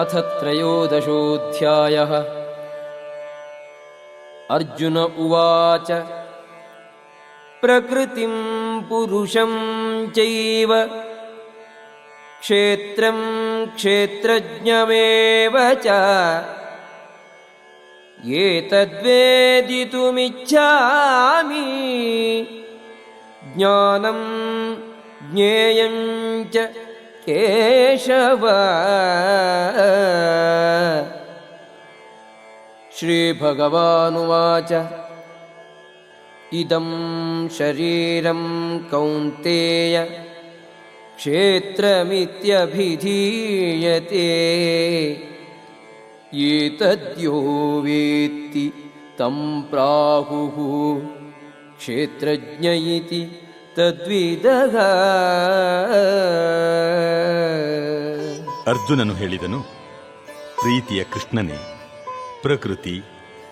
अथ त्रयोदशोऽध्यायः। अर्जुन उवाच प्रकृतिं पुरुषं चैव क्षेत्रं क्षेत्रज्ञमेव च। एतद्वेदितुमिच्छामि ज्ञानं ज्ञेयं च केशव। श्रीभगवानुवाच। इदं शरीरं कौन्तेय। क्षेत्रमित्यभिधीयते। एतद्यो वेत्ति तं प्राहुः। क्षेत्रज्ञ इति ತದ್ವಿದಹ ಅರ್ಜುನನು ಹೇಳಿದನು, ಪ್ರೀತಿಯ ಕೃಷ್ಣನೇ, ಪ್ರಕೃತಿ,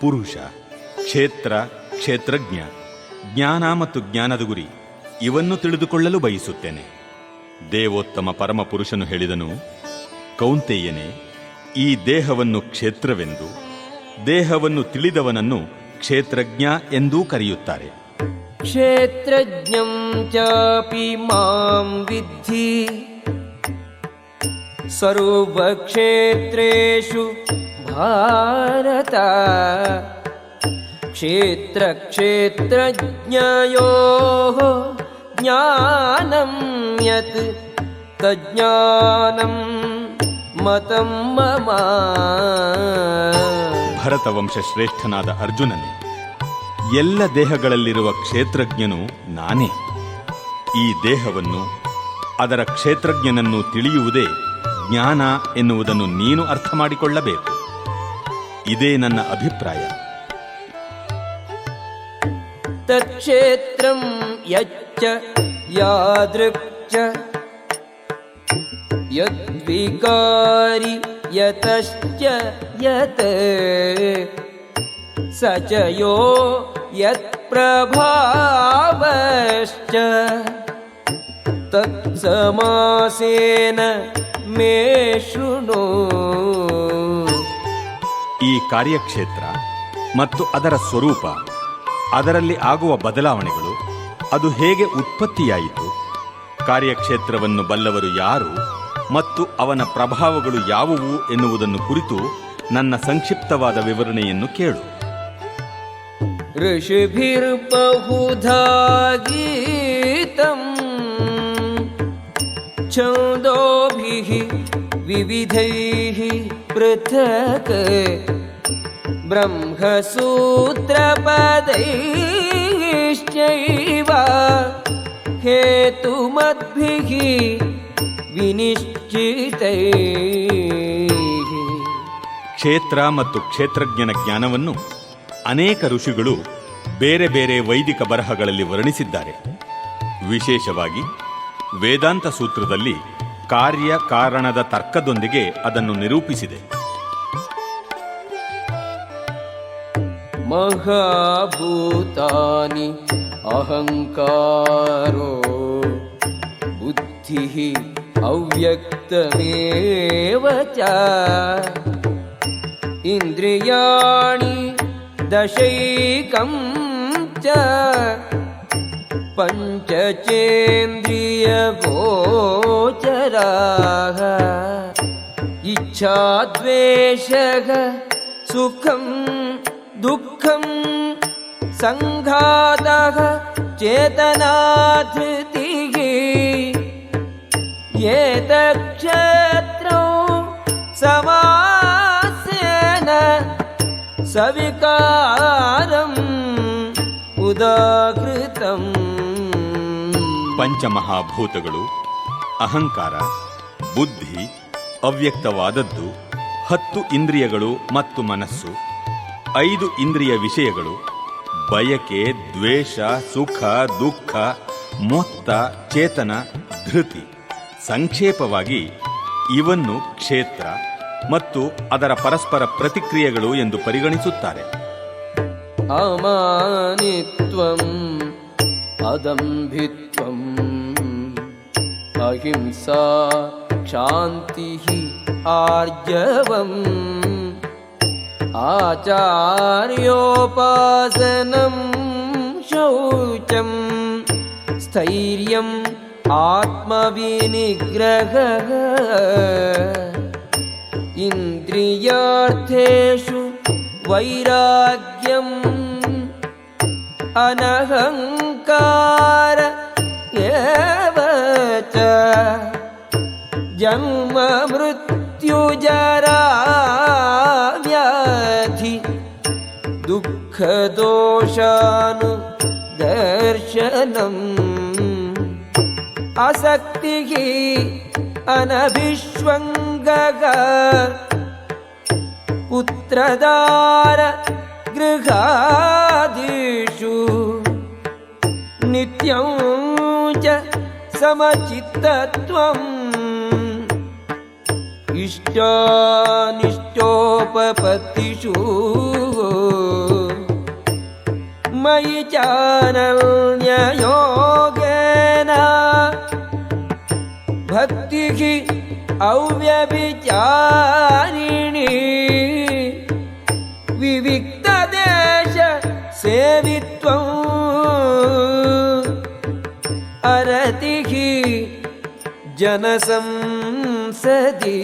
ಪುರುಷ, ಕ್ಷೇತ್ರ, ಕ್ಷೇತ್ರಜ್ಞ, ಜ್ಞಾನ ಮತ್ತು ಜ್ಞಾನದ ಗುರಿ ಇವನ್ನು ತಿಳಿದುಕೊಳ್ಳಲು ಬಯಸುತ್ತೇನೆ. ದೇವೋತ್ತಮ ಪರಮ ಪುರುಷನು ಹೇಳಿದನು ಕೌಂತೆಯ್ಯನೇ ಈ ದೇಹವನ್ನು ಕ್ಷೇತ್ರವೆಂದು, ದೇಹವನ್ನು ತಿಳಿದವನನ್ನು ಕ್ಷೇತ್ರಜ್ಞ ಎಂದೂ ಕರೆಯುತ್ತಾರೆ. क्षेत्रज्ञं चापि मां विद्धि सर्वक्षेत्रेषु भारत क्षेत्रक्षेत्रज्ञयोः ज्ञानं यत् तज्ज्ञानं मतं मम ಭರತವಂಶ ಶ್ರೇಷ್ಠನಾದ ಅರ್ಜುನನೇ ಎಲ್ಲ ದೇಹಗಳಲ್ಲಿರುವ ಕ್ಷೇತ್ರಜ್ಞನು ನಾನೇ ಈ ದೇಹವನ್ನು ಅದರ ಕ್ಷೇತ್ರಜ್ಞನನ್ನು ತಿಳಿಯುವುದೇ ಜ್ಞಾನ ಎನ್ನುವುದನ್ನು ನೀನು ಅರ್ಥ ಮಾಡಿಕೊಳ್ಳಬೇಕು ಇದೇ ನನ್ನ ಅಭಿಪ್ರಾಯ तत्क्षेत्रं यच्च यादृक् च यद्विकारि यतश्च यत् स च यो यत्प्रभावश्च तत्समासेन मे शृणु ಈ ಕಾರ್ಯಕ್ಷೇತ್ರ ಮತ್ತು ಅದರ ಸ್ವರೂಪ ಅದರಲ್ಲಿ ಆಗುವ ಬದಲಾವಣೆಗಳು ಅದು ಹೇಗೆ ಉತ್ಪತ್ತಿಯಾಯಿತು ಕಾರ್ಯಕ್ಷೇತ್ರವನ್ನು ಬಲ್ಲವರು ಯಾರು ಮತ್ತು ಅವನ ಪ್ರಭಾವಗಳು ಯಾವುವು ಎನ್ನುವುದನ್ನು ಕುರಿತು ನನ್ನ ಸಂಕ್ಷಿಪ್ತವಾದ ವಿವರಣೆಯನ್ನು ಕೇಳು ऋषिभिर्बहुधा गीतम् छन्दोभिः विविधैः पृथक् ब्रह्मसूत्रपदैश्चैव हेतुमद्भिः विनिश्चितैः ಕ್ಷೇತ್ರ ಮತ್ತು ಕ್ಷೇತ್ರಜ್ಞನ ಜ್ಞಾನವನ್ನು ಅನೇಕ ಋಷಿಗಳು ಬೇರೆ ಬೇರೆ ವೈದಿಕ ಬರಹಗಳಲ್ಲಿ ವರ್ಣಿಸಿದ್ದಾರೆ. ವಿಶೇಷವಾಗಿ ವೇದಾಂತ ಸೂತ್ರದಲ್ಲಿ ಕಾರ್ಯ ಕಾರಣದ ತರ್ಕದೊಂದಿಗೆ ಅದನ್ನು ನಿರೂಪಿಸಿದೆ. ಮಹಾಭೂತಾನಿ ಅಹಂಕಾರೋ ಬುದ್ಧಿ ಅವ್ಯಕ್ತಮೇವ ಇಂದ್ರಿಯಾಣಿ दशैकं च पञ्चचेन्द्रियगोचराः इच्छाद्वेषः सुखं दुःखं सङ्घातः चेतनाधृतिः। एतक्षेत्रौ समासेन ಸವಿಕಾರಂ ఉదాకృతం ಪಂಚಮಹಾಭೂತಗಳು, ಅಹಂಕಾರ, ಬುದ್ಧಿ, ಅವ್ಯಕ್ತವಾದದ್ದು, ಹತ್ತು ಇಂದ್ರಿಯಗಳು ಮತ್ತು ಮನಸ್ಸು, ಐದು ಇಂದ್ರಿಯ ವಿಷಯಗಳು, ಬಯಕೆ, ದ್ವೇಷ, ಸುಖ, ದುಃಖ, ಮೊತ್ತ, ಚೇತನ, ಧೃತಿ, ಸಂಕ್ಷೇಪವಾಗಿ ಇವನ್ನು ಕ್ಷೇತ್ರ ಮತ್ತು ಅದರ ಪರಸ್ಪರ ಪ್ರತಿಕ್ರಿಯೆಗಳು ಎಂದು ಪರಿಗಣಿಸುತ್ತಾರೆ अमानित्वम् अदम्भित्वम् अहिंसा क्षान्तिः आर्जवम् आचार्योपासनं शौचं स्थैर्यम् आत्मविनिग्रहः इन्द्रियार्थेषु वैराग्यम् अनहङ्कार एव च। जन्म मृत्युजरा व्याधि दुःखदोषानुदर्शनम्। असक्तिः अनभिष्वङ्गः। पुत्रदार गृहादिषु। नित्यं च समचित्तत्वम्। इष्टानिष्टोपपत्तिषु। मयि चानन्ययोगेन अव्यभिचारिणि। विविक्तदेश सेवित्वम् अरतिः जनसंसति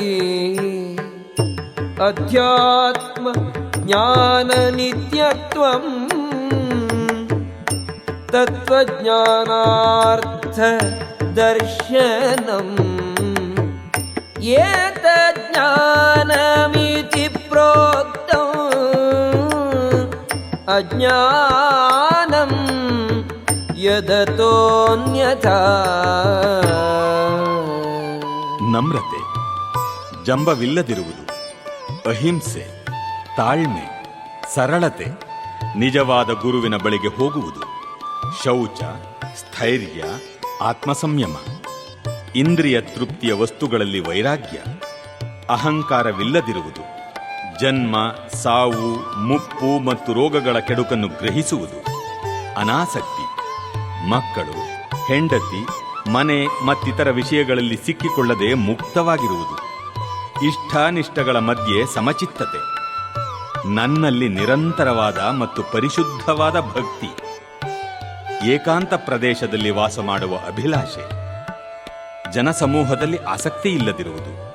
अध्यात्मज्ञाननित्यत्वम् तत्त्वज्ञानार्थदर्शनम्। एतज्ज्ञानमिति प्रोक्तम् अज्ञानं यदतोऽन्यथा ನಮ್ರತೆ ಜಂಬವಿಲ್ಲದಿರುವುದು ಅಹಿಂಸೆ ತಾಳ್ಮೆ ಸರಳತೆ ನಿಜವಾದ ಗುರುವಿನ ಬಳಿಗೆ ಹೋಗುವುದು ಶೌಚ ಸ್ಥೈರ್ಯ ಆತ್ಮಸಂಯಮ ಇಂದ್ರಿಯ ತೃಪ್ತಿಯ ವಸ್ತುಗಳಲ್ಲಿ ವೈರಾಗ್ಯ. ಅಹಂಕಾರವಿಲ್ಲದಿರುವುದು. ಜನ್ಮ, ಸಾವು, ಮುಪ್ಪು ಮತ್ತು ರೋಗಗಳ ಕೆಡುಕನ್ನು ಗ್ರಹಿಸುವುದು. ಅನಾಸಕ್ತಿ. ಮಕ್ಕಳು, ಹೆಂಡತಿ, ಮನೆ ಮತ್ತಿತರ ವಿಷಯಗಳಲ್ಲಿ ಸಿಕ್ಕಿಕೊಳ್ಳದೆ ಮುಕ್ತವಾಗಿರುವುದು. ಇಷ್ಟಾನಿಷ್ಟಗಳ ಮಧ್ಯೆ ಸಮಚಿತ್ತತೆ. ನನ್ನಲ್ಲಿ ನಿರಂತರವಾದ ಮತ್ತು ಪರಿಶುದ್ಧವಾದ ಭಕ್ತಿ. ಏಕಾಂತ ಪ್ರದೇಶದಲ್ಲಿ ವಾಸ ಮಾಡುವ ಅಭಿಲಾಷೆ. ಜನಸಮೂಹದಲ್ಲಿ ಆಸಕ್ತಿ ಇಲ್ಲದಿರುವುದು.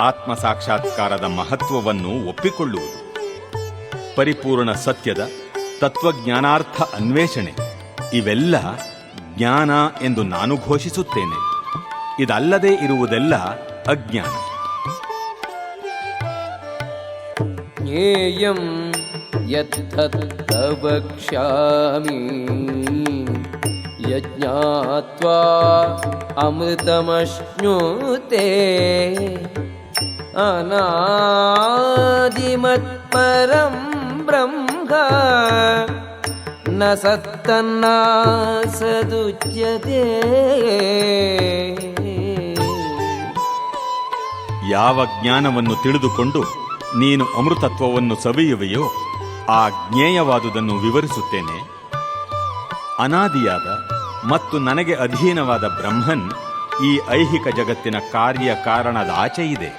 ಆತ್ಮ ಸಾಕ್ಷಾತ್ಕಾರದ ಮಹತ್ವವನ್ನು ಒಪ್ಪಿಕೊಳ್ಳುವುದು. ಪರಿಪೂರ್ಣ ಸತ್ಯದ ತತ್ವಜ್ಞಾನಾರ್ಥ ಅನ್ವೇಷಣೆ. ಇವೆಲ್ಲ ಜ್ಞಾನ ಎಂದು ನಾನು ಘೋಷಿಸುತ್ತೇನೆ. ಇದಲ್ಲದೆ ಇರುವುದೆಲ್ಲ ಅಜ್ಞಾನ. ಜ್ಞೇಯಂ ಯತ್ ತವಕ್ಷ್ಯಾಮಿ यज्ञात्वा अमृतमश्नुते अनादिमत्परं ब्रह्म न सत्तन्ना सदुच्यते ಯಾವ ಜ್ಞಾನವನ್ನು ತಿಳಿದುಕೊಂಡು ನೀನು ಅಮೃತತ್ವವನ್ನು ಸವಿಯುವೆಯೋ ಆ ಜ್ಞೇಯವಾದುದನ್ನು ವಿವರಿಸುತ್ತೇನೆ ಅನಾದಿಯಾದ ಮತ್ತು ನನಗೆ ಅಧೀನವಾದ ಬ್ರಹ್ಮನ್ ಈ ಐಹಿಕ ಜಗತ್ತಿನ ಕಾರ್ಯ ಕಾರಣದ ಆಚೆ ಇದೆ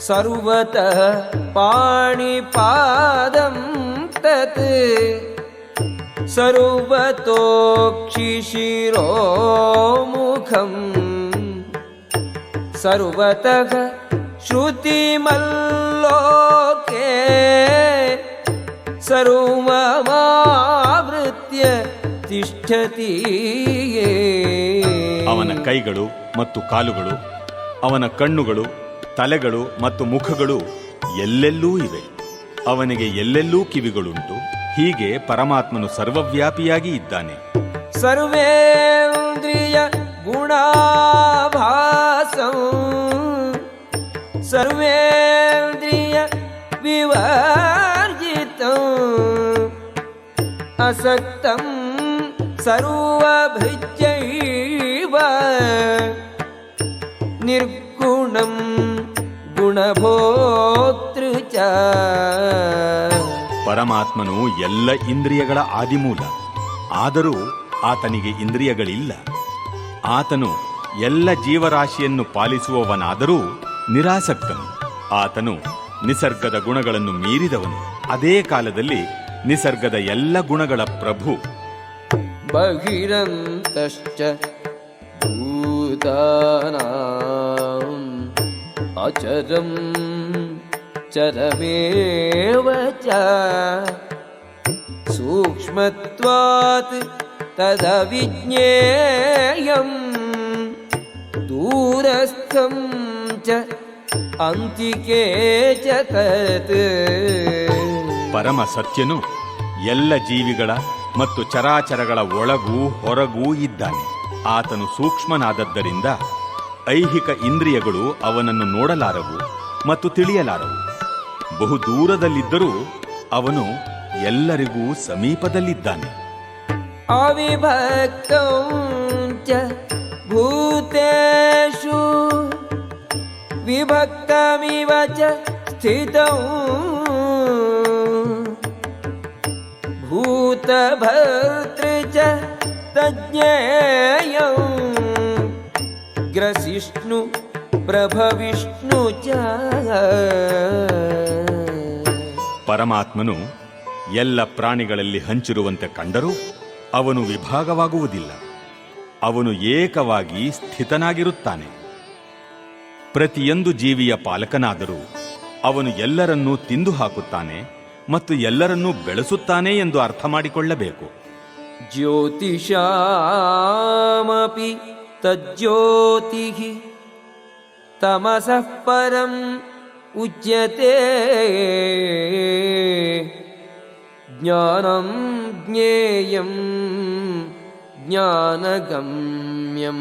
सर्वतः पाणिपादं तत् सर्वतोक्षिशिरोमुखम् सर्वतः श्रुतिमल्लोके सर्वमावृत्य ತಿಷ್ಠತಿ ಅವನ ಕೈಗಳು ಮತ್ತು ಕಾಲುಗಳು ಅವನ ಕಣ್ಣುಗಳು ತಲೆಗಳು ಮತ್ತು ಮುಖಗಳು ಎಲ್ಲೆಲ್ಲೂ ಇವೆ. ಅವನಿಗೆ ಎಲ್ಲೆಲ್ಲೂ ಕಿವಿಗಳುಂಟು. ಹೀಗೆ ಪರಮಾತ್ಮನು ಸರ್ವವ್ಯಾಪಿಯಾಗಿ ಇದ್ದಾನೆ. ಸರ್ವೇಂದ್ರಿಯ ಗುಣಾಭಾಸಂ ಸರ್ವೇಂದ್ರಿಯ ವಿವರ್ಜಿತ ಅಸಕ್ತಂ सर्वभृत्यैव निर्गुणं गुणभोक्तृ च ಪರಮಾತ್ಮನು ಎಲ್ಲ ಇಂದ್ರಿಯಗಳ ಆದಿಮೂಲ ಆದರೂ ಆತನಿಗೆ ಇಂದ್ರಿಯಗಳಿಲ್ಲ ಆತನು ಎಲ್ಲ ಜೀವರಾಶಿಯನ್ನು ಪಾಲಿಸುವವನಾದರೂ ನಿರಾಸಕ್ತನು ಆತನು ನಿಸರ್ಗದ ಗುಣಗಳನ್ನು ಮೀರಿದವನು ಅದೇ ಕಾಲದಲ್ಲಿ ನಿಸರ್ಗದ ಎಲ್ಲ ಗುಣಗಳ ಪ್ರಭು बहिरन्तश्च भूतानाम् अचरं चरमेव च सूक्ष्मत्वात् तदविज्ञेयम् दूरस्थं च अन्तिके च तत् ಪರಮ ಸತ್ಯನು ಎಲ್ಲ ಜೀವಿಗಳ ಮತ್ತು ಚರಾಚರಗಳ ಒಳಗೂ ಹೊರಗೂ ಇದ್ದಾನೆ. ಆತನು ಸೂಕ್ಷ್ಮನಾದದ್ದರಿಂದ ಐಹಿಕ ಇಂದ್ರಿಯಗಳು ಅವನನ್ನು ನೋಡಲಾರವು ಮತ್ತು ತಿಳಿಯಲಾರವು. ಬಹುದೂರದಲ್ಲಿದ್ದರೂ ಅವನು ಎಲ್ಲರಿಗೂ ಸಮೀಪದಲ್ಲಿದ್ದಾನೆ. ಅವಿಭಕ್ತ ಭೂತೇಶು ವಿಭಕ್ತ ಚ ಸ್ಥಿತೌ भूतभर्तृ च तज्ञेयौ ग्रसिष्णु प्रभविष्णु च ಪರಮಾತ್ಮನು ಎಲ್ಲ ಪ್ರಾಣಿಗಳಲ್ಲಿ ಹಂಚಿರುವಂತೆ ಕಂಡರೂ ಅವನು ವಿಭಾಗವಾಗುವುದಿಲ್ಲ ಅವನು ಏಕವಾಗಿ ಸ್ಥಿತನಾಗಿರುತ್ತಾನೆ ಪ್ರತಿಯೊಂದು ಜೀವಿಯ ಪಾಲಕನಾದರೂ ಅವನು ಎಲ್ಲರನ್ನೂ ತಿಂದು ಹಾಕುತ್ತಾನೆ ಮತ್ತು ಎಲ್ಲರನ್ನೂ ಬೆಳೆಸುತ್ತಾನೆ ಎಂದು ಅರ್ಥ ಮಾಡಿಕೊಳ್ಳಬೇಕು ಜ್ಯೋತಿಷಾಮಪಿ ತಜ್ಜ್ಯೋತಿ ತಮಸಃ ಪರಂ ಉಚ್ಯತೆ ಜ್ಞಾನಂ ಜ್ಞೇಯಂ ಜ್ಞಾನಗಮ್ಯಂ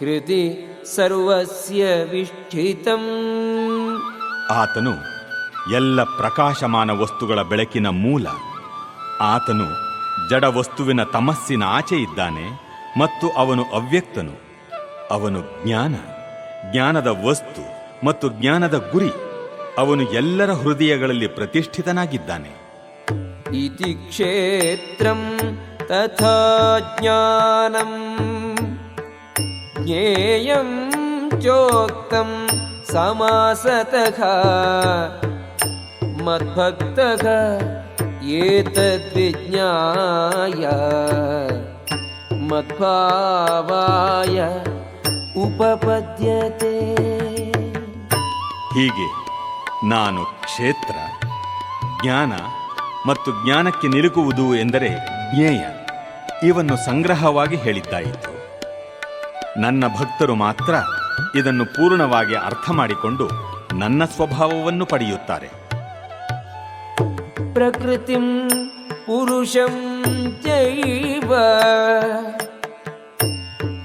ಹೃದಯ ಸರ್ವಸ್ಯ ವಿಷ್ಠಿತಂ. ಆತನು ಎಲ್ಲ ಪ್ರಕಾಶಮಾನ ವಸ್ತುಗಳ ಬೆಳಕಿನ ಮೂಲ. ಆತನು ಜಡ ವಸ್ತುವಿನ ತಮಸ್ಸಿನ ಆಚೆ ಇದ್ದಾನೆ ಮತ್ತು ಅವನು ಅವ್ಯಕ್ತನು. ಅವನು ಜ್ಞಾನ, ಜ್ಞಾನದ ವಸ್ತು ಮತ್ತು ಜ್ಞಾನದ ಗುರಿ. ಅವನು ಎಲ್ಲರ ಹೃದಯಗಳಲ್ಲಿ ಪ್ರತಿಷ್ಠಿತನಾಗಿದ್ದಾನೆ. ಇತಿ ಕ್ಷೇತ್ರಂ ತಥಾ ಜ್ಞಾನಂ. ಜ್ಞೇಯಂ ಚೋಕ್ತಂ ಸಮಾಸತಃ मद्भक्तः एतद्विज्ञाय मद्भावाय उपपद्यते ಹೀಗೆ ನಾನು ಕ್ಷೇತ್ರ ಜ್ಞಾನ ಮತ್ತು ಜ್ಞಾನಕ್ಕೆ ನಿಲುಕುವುದು ಎಂದರೆ ಜ್ಞೇಯ ಇವನ್ನು ಸಂಗ್ರಹವಾಗಿ ಹೇಳಿದ್ದಾಯಿತು ನನ್ನ ಭಕ್ತರು ಮಾತ್ರ ಇದನ್ನು ಪೂರ್ಣವಾಗಿ ಅರ್ಥ ಮಾಡಿಕೊಂಡು ನನ್ನ ಸ್ವಭಾವವನ್ನು ಪಡೆಯುತ್ತಾರೆ प्रकृतिं पुरुषं चैव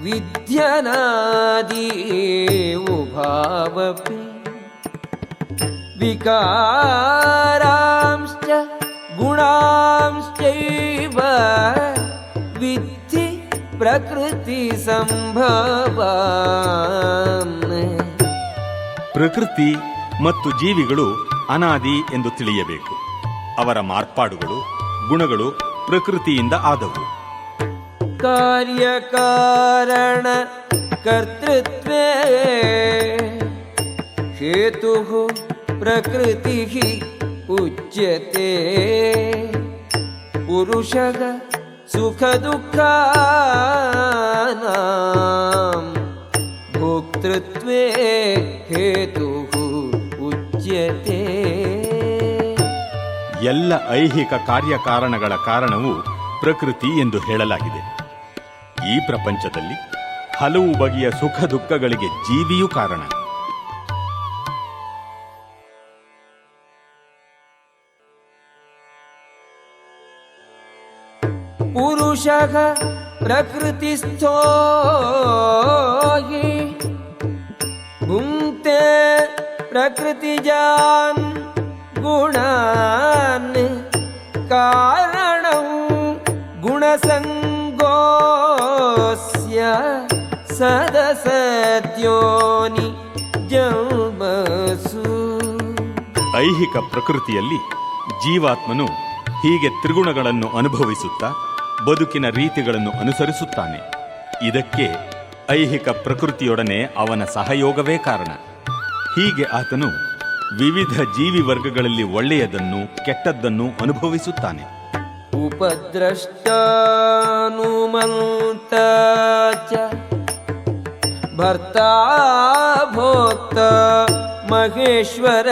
विद्यनादि उभावपि विकारांश्च गुणांश्चैव विद्धि प्रकृतिसम्भवान् ಪ್ರಕೃತಿ ಮತ್ತು ಜೀವಿಗಳು ಅನಾದಿ ಎಂದು ತಿಳಿಯಬೇಕು ಅವರ ಮಾರ್ಪಾಡುಗಳು, ಗುಣಗಳು ಪ್ರಕೃತಿಯಿಂದ ಆದವು. ಕಾರ್ಯಕಾರಣ ಕರ್ತೃತ್ವೇ ಹೇತು ಪ್ರಕೃತಿ ಉಚ್ಯತೆ ಪುರುಷ ಸುಖ ದುಃಖ ಭೋಕ್ತೃತ್ವೇ ಹೇತು ಉಚ್ಯತೆ ಎಲ್ಲ ಐಹಿಕ ಕಾರ್ಯಕಾರಣಗಳ ಕಾರಣವು ಪ್ರಕೃತಿ ಎಂದು ಹೇಳಲಾಗಿದೆ. ಈ ಪ್ರಪಂಚದಲ್ಲಿ ಹಲವು ಬಗೆಯ ಸುಖ ದುಃಖಗಳಿಗೆ ಜೀವಿಯೂ ಕಾರಣ. ಪುರುಷ ಪ್ರಕೃತಿಸ್ಥೋ ಪ್ರಕೃತಿ ಜಾನ್ गुणान् कारणं गुणसङ्गोऽस्य सदसद्योनि जन्मसु ಐಹಿಕ ಪ್ರಕೃತಿಯಲ್ಲಿ ಜೀವಾತ್ಮನು ಹೀಗೆ ತ್ರಿಗುಣಗಳನ್ನು ಅನುಭವಿಸುತ್ತಾ ಬದುಕಿನ ರೀತಿಗಳನ್ನು ಅನುಸರಿಸುತ್ತಾನೆ ಇದಕ್ಕೆ ಐಹಿಕ ಪ್ರಕೃತಿಯೊಡನೆ ಅವನ ಸಹಯೋಗವೇ ಕಾರಣ ಹೀಗೆ ಆತನು ವಿವಿಧ ಜೀವಿ ವರ್ಗಗಳಲ್ಲಿ ಒಳ್ಳೆಯದನ್ನು, ಕೆಟ್ಟದ್ದನ್ನು ಅನುಭವಿಸುತ್ತಾನೆ. ಉಪದ್ರಷ್ಟಾನುಮಂತ ಭರ್ತಾ ಭೋಕ್ತ ಮಹೇಶ್ವರ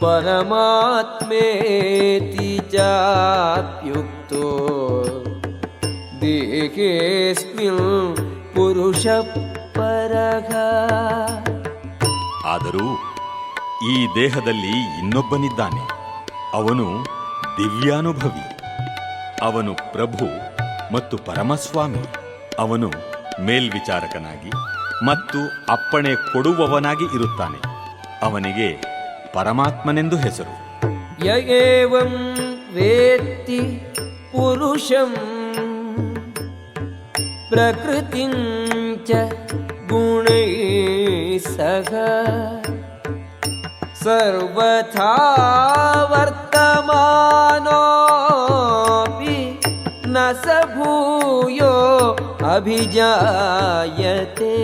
ಪರಮಾತ್ಮೇತಿ ಚಾಪ್ಯುಕ್ತೋ ದೇಹೇಸ್ಮಿ ಪುರುಷ ಪರಗ. ಆದರೂ ಈ ದೇಹದಲ್ಲಿ ಇನ್ನೊಬ್ಬನಿದ್ದಾನೆ. ಅವನು ದಿವ್ಯಾನುಭವಿ. ಅವನು ಪ್ರಭು ಮತ್ತು ಪರಮಸ್ವಾಮಿ. ಅವನು ಮೇಲ್ವಿಚಾರಕನಾಗಿ ಮತ್ತು ಅಪ್ಪಣೆ ಕೊಡುವವನಾಗಿ ಇರುತ್ತಾನೆ. ಅವನಿಗೆ ಪರಮಾತ್ಮನೆಂದು ಹೆಸರು. ಯಂ ವೇತ್ತಿ ಪುರುಷಂ ಪ್ರಕೃತಿಂಚ ಗುಣೇ. सह सर्वथा वर्तमानोऽपि न स भूयो अभिजायते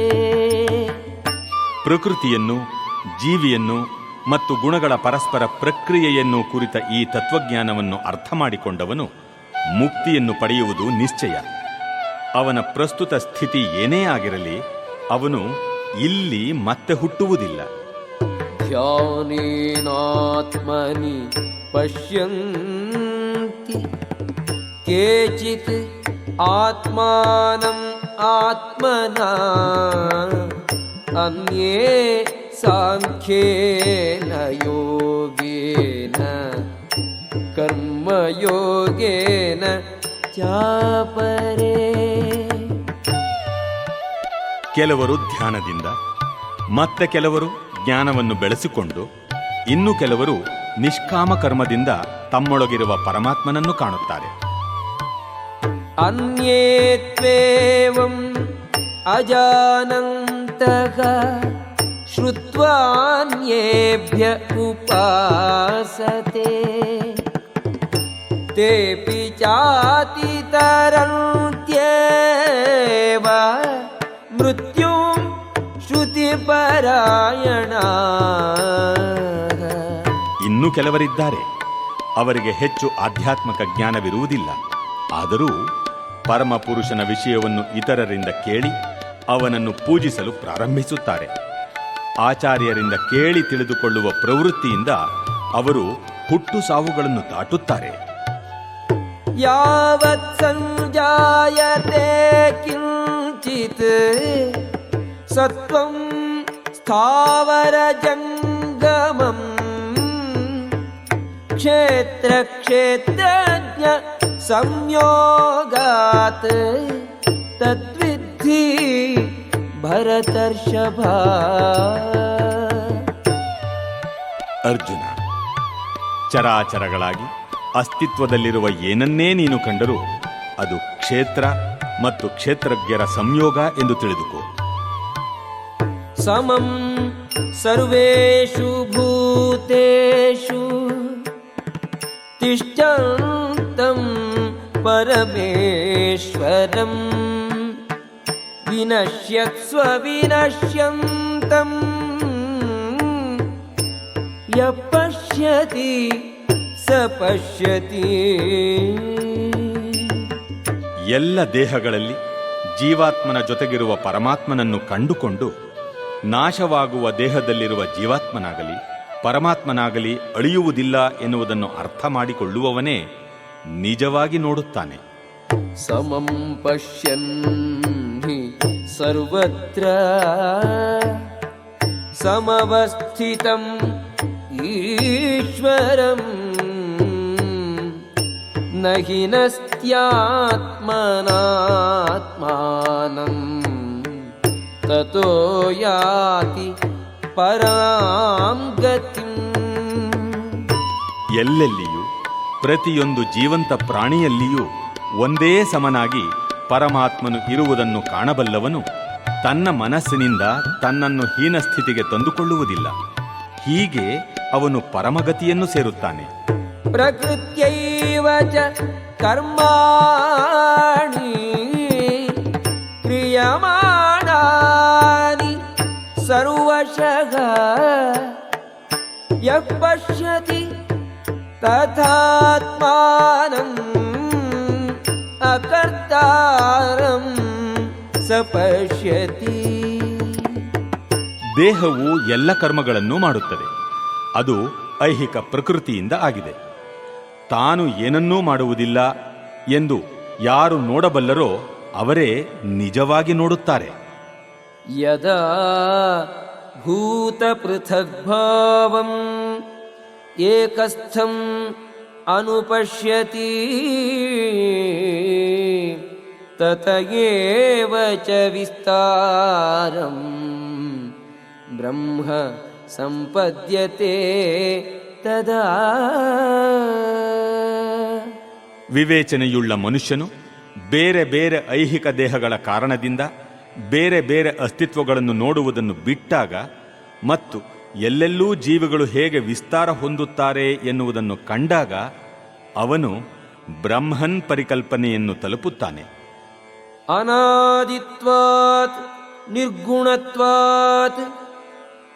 ಪ್ರಕೃತಿಯನ್ನು ಜೀವಿಯನ್ನು ಮತ್ತು ಗುಣಗಳ ಪರಸ್ಪರ ಪ್ರಕ್ರಿಯೆಯನ್ನು ಕುರಿತ ಈ ತತ್ವಜ್ಞಾನವನ್ನು ಅರ್ಥ ಮಾಡಿಕೊಂಡವನು ಮುಕ್ತಿಯನ್ನು ಪಡೆಯುವುದು ನಿಶ್ಚಯ ಅವನ ಪ್ರಸ್ತುತ ಸ್ಥಿತಿ ಏನೇ ಆಗಿರಲಿ ಅವನು ಇಲ್ಲಿ ಮತ್ತೆ ಹುಟ್ಟುವುದಿಲ್ಲ. ಧ್ಯಾನೇನಾತ್ಮನಿ ಪಶ್ಯಂತಿ ಕೇಚಿತ್ ಆತ್ಮಾನಂ ಆತ್ಮನ ಅನ್ಯೇ ಸಾಂಖ್ಯೇನ ಯೋಗೇನ ಕರ್ಮಯೋಗೇನ ಚಾಪರೇ ಕೆಲವರು ಧ್ಯಾನದಿಂದ, ಮತ್ತೆ ಕೆಲವರು ಜ್ಞಾನವನ್ನು ಬೆಳೆಸಿಕೊಂಡು, ಇನ್ನು ಕೆಲವರು ನಿಷ್ಕಾಮ ಕರ್ಮದಿಂದ ತಮ್ಮೊಳಗಿರುವ ಪರಮಾತ್ಮನನ್ನು ಕಾಣುತ್ತಾರೆ. ಅನ್ಯೇತ್ವೇವಂ ಅಜಾನಂತಃ ಶ್ರುತ್ವಾನ್ಯೇಭ್ಯ ಉಪಾಸತೆ. ತೇಪಿ ಚಾತಿತರಂತ್ಯೇವ मृत्युं श्रुतिपरायणाः ಇನ್ನು ಕೆಲವರಿದ್ದಾರೆ ಅವರಿಗೆ ಹೆಚ್ಚು ಆಧ್ಯಾತ್ಮಿಕ ಜ್ಞಾನವಿರುವುದಿಲ್ಲ ಆದರೂ ಪರಮ ಪುರುಷನ ವಿಷಯವನ್ನು ಇತರರಿಂದ ಕೇಳಿ ಅವನನ್ನು ಪೂಜಿಸಲು ಪ್ರಾರಂಭಿಸುತ್ತಾರೆ ಆಚಾರ್ಯರಿಂದ ಕೇಳಿ ತಿಳಿದುಕೊಳ್ಳುವ ಪ್ರವೃತ್ತಿಯಿಂದ ಅವರು ಹುಟ್ಟು ಸಾವುಗಳನ್ನು ದಾಟುತ್ತಾರೆ यावत् सञ्जायते किञ्चित् सत्त्वं स्थावरजङ्गमम् क्षेत्रक्षेत्रज्ञ संयोगात् तद्विद्धि भरतर्षभा ಅರ್ಜುನ ಚರಾಚರಗಳಾಗಿ ಅಸ್ತಿತ್ವದಲ್ಲಿರುವ ಏನನ್ನೇ ನೀನು ಕಂಡರೂ ಅದು ಕ್ಷೇತ್ರ ಮತ್ತು ಕ್ಷೇತ್ರಜ್ಞರ ಸಂಯೋಗ ಎಂದು ತಿಳಿದುಕೋ समं सर्वेषु भूतेषु तिष्ठन्तं परमेश्वरम् विनश्यत्स्व विनश्यन्तम् यः पश्यति स पश्यति ಎಲ್ಲ ದೇಹಗಳಲ್ಲಿ ಜೀವಾತ್ಮನ ಜೊತೆಗಿರುವ ಪರಮಾತ್ಮನನ್ನು ಕಂಡುಕೊಂಡು ನಾಶವಾಗುವ ದೇಹದಲ್ಲಿರುವ ಜೀವಾತ್ಮನಾಗಲಿ, ಪರಮಾತ್ಮನಾಗಲಿ ಅಳಿಯುವುದಿಲ್ಲ ಎನ್ನುವುದನ್ನು ಅರ್ಥ ಮಾಡಿಕೊಳ್ಳುವವನೇ ನಿಜವಾಗಿ ನೋಡುತ್ತಾನೆ. ಸಮಂ ಪಶ್ಯನ್ ಸರ್ವತ್ರ ಸಮವಸ್ಥಿತಂ ಈಶ್ವರಂ ईश्वरम् न हि नस्त्यात्मनात्मानम् ततो याति परां गतिम् ಎಲ್ಲೆಲ್ಲಿಯೂ ಪ್ರತಿಯೊಂದು ಜೀವಂತ ಪ್ರಾಣಿಯಲ್ಲಿಯೂ ಒಂದೇ ಸಮನಾಗಿ ಪರಮಾತ್ಮನು ಇರುವುದನ್ನು ಕಾಣಬಲ್ಲವನು ತನ್ನ ಮನಸ್ಸಿನಿಂದ ತನ್ನನ್ನು ಹೀನ ಸ್ಥಿತಿಗೆ ತಂದುಕೊಳ್ಳುವುದಿಲ್ಲ ಹೀಗೆ ಅವನು ಪರಮಗತಿಯನ್ನು ಸೇರುತ್ತಾನೆ ಪ್ರಕೃತ್ಯವ ಕರ್ಮಿ ಕ್ರಿಯಮಾಣಿ ಸರ್ವಶಃ ಯ ಪಶ್ಯತಿ ತಥಾತ್ಮನ ಅಕರ್ತಾರಂ ಸಪಶ್ಯತಿ ದೇಹವು ಎಲ್ಲ ಕರ್ಮಗಳನ್ನು ಮಾಡುತ್ತದೆ. ಅದು ಐಹಿಕ ಪ್ರಕೃತಿಯಿಂದ ಆಗಿದೆ. ತಾನು ಏನನ್ನೂ ಮಾಡುವುದಿಲ್ಲ ಎಂದು ಯಾರು ನೋಡಬಲ್ಲರೋ ಅವರೇ ನಿಜವಾಗಿ ನೋಡುತ್ತಾರೆ. ಯದಾ ಭೂತ ಪೃಥಗ್ಭಾವಂ ಏಕಸ್ಥಂ ಅನುಪಶ್ಯತಿ ತತಯೇವ ಚ ವಿಸ್ತಾರಂ ಬ್ರಹ್ಮ ಸಂಪದ್ಯತೆ ತದಾ ವಿವೇಚನೆಯುಳ್ಳ ಮನುಷ್ಯನು ಬೇರೆ ಬೇರೆ ಐಹಿಕ ದೇಹಗಳ ಕಾರಣದಿಂದ ಬೇರೆ ಬೇರೆ ಅಸ್ತಿತ್ವಗಳನ್ನು ನೋಡುವುದನ್ನು ಬಿಟ್ಟಾಗ ಮತ್ತು ಎಲ್ಲೆಲ್ಲೂ ಜೀವಿಗಳು ಹೇಗೆ ವಿಸ್ತಾರ ಹೊಂದುತ್ತಾರೆ ಎನ್ನುವುದನ್ನು ಕಂಡಾಗ ಅವನು ಬ್ರಹ್ಮನ್ ಪರಿಕಲ್ಪನೆಯನ್ನು ತಲುಪುತ್ತಾನೆ. ಅನಾದಿತ್ವಾತ್ ನಿರ್ಗುಣತ್ವಾತ್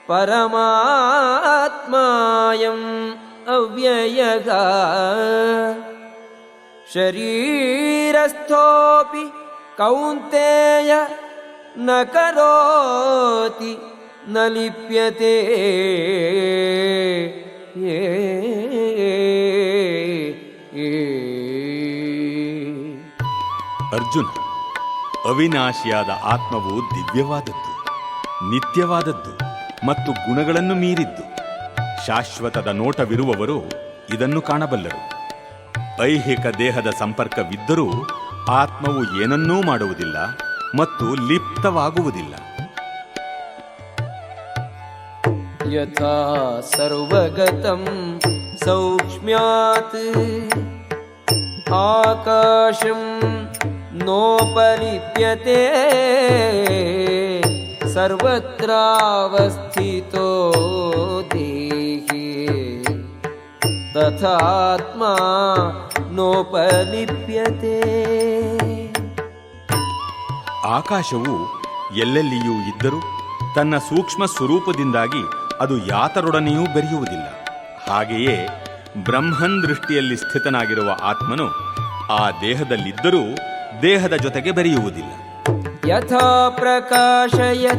परमात्मायम् अव्ययः शरीरस्थोऽपि कौन्तेय न करोति न लिप्यते ಅರ್ಜುನ ಅವಿನಾಶಿಯಾದ ಆತ್ಮವು ದಿವ್ಯವಾದದ್ದು ನಿತ್ಯವಾದದ್ದು ಮತ್ತು ಗುಣಗಳನ್ನು ಮೀರಿದ್ದು. ಶಾಶ್ವತದ ನೋಟವಿರುವವರು ಇದನ್ನು ಕಾಣಬಲ್ಲರು. ಐಹಿಕ ದೇಹದ ಸಂಪರ್ಕವಿದ್ದರೂ ಆತ್ಮವು ಏನನ್ನೂ ಮಾಡುವುದಿಲ್ಲ ಮತ್ತು ಲಿಪ್ತವಾಗುವುದಿಲ್ಲ. ಯಥಾ ಸರ್ವಗತಂ ಸೌಕ್ಷ್ಮ್ಯಾತ್ ಆಕಾಶಂ ನೋಪಲಿಪ್ಯತೆ सर्वत्रावस्थितो देहे तथात्मा नोपलिप्यते ಆಕಾಶವು ಎಲ್ಲೆಲ್ಲಿಯೂ ಇದ್ದರೂ ತನ್ನ ಸೂಕ್ಷ್ಮ ಸ್ವರೂಪದಿಂದಾಗಿ ಅದು ಯಾತರೊಡನೆಯೂ ಬೆರೆಯುವುದಿಲ್ಲ ಹಾಗೆಯೇ ಬ್ರಹ್ಮನ್ ದೃಷ್ಟಿಯಲ್ಲಿ ಸ್ಥಿತನಾಗಿರುವ ಆತ್ಮನು ಆ ದೇಹದಲ್ಲಿದ್ದರೂ ದೇಹದ ಜೊತೆಗೆ ಬೆರೆಯುವುದಿಲ್ಲ यथा प्रकाशयत्येकः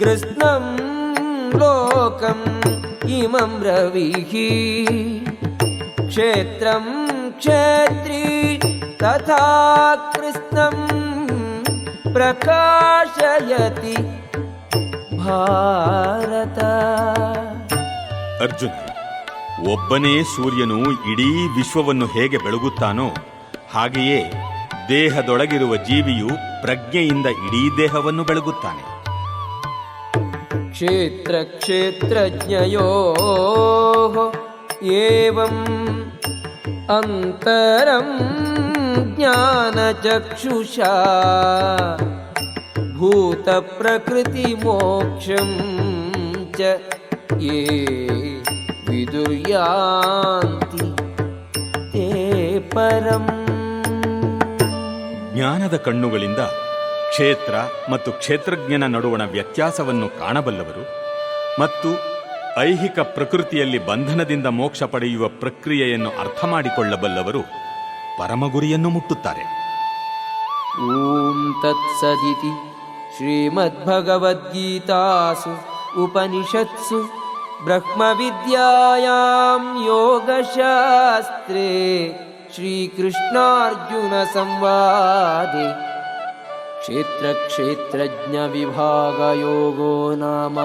कृष्णं लोकम् इमं रविः क्षेत्रं क्षेत्री तथा कृष्णं प्रकाशयति भारत ಅರ್ಜುನ ಒಬ್ಬನೇ ಸೂರ್ಯನು ಇಡೀ ವಿಶ್ವವನ್ನು ಹೇಗೆ ಬೆಳಗುತ್ತಾನೋ ಹಾಗೆಯೇ ದೇಹದೊಳಗಿರುವ ಜೀವಿಯು ಪ್ರಜ್ಞೆಯಿಂದ ಇಡೀ ದೇಹವನ್ನು ಬೆಳಗುತ್ತಾನೆ क्षेत्रक्षेत्रज्ञयोः एवम् अन्तरं ज्ञानचक्षुषा भूतप्रकृतिमोक्षं च ये विदुर्यान्ति ते परम् ಜ್ಞಾನದ ಕಣ್ಣುಗಳಿಂದ ಕ್ಷೇತ್ರ ಮತ್ತು ಕ್ಷೇತ್ರಜ್ಞನ ನಡುವಣ ವ್ಯತ್ಯಾಸವನ್ನು ಕಾಣಬಲ್ಲವರು ಮತ್ತು ಐಹಿಕ ಪ್ರಕೃತಿಯಲ್ಲಿ ಬಂಧನದಿಂದ ಮೋಕ್ಷ ಪಡೆಯುವ ಪ್ರಕ್ರಿಯೆಯನ್ನು ಅರ್ಥ ಮಾಡಿಕೊಳ್ಳಬಲ್ಲವರು ಪರಮಗುರಿಯನ್ನು ಮುಟ್ಟುತ್ತಾರೆ. ಓಂ ತತ್ಸದಿತಿ ಶ್ರೀಮದ್ಭಗವದ್ಗೀತಾಸು ಉಪನಿಷತ್ಸು ಬ್ರಹ್ಮವಿದ್ಯಾಯಾಂ ಯೋಗಶಾಸ್ತ್ರೇ. श्रीकृष्णार्जुनसंवादे क्षेत्रक्षेत्रज्ञविभागयोगो नाम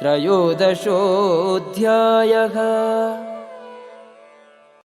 त्रयोदशोऽध्यायः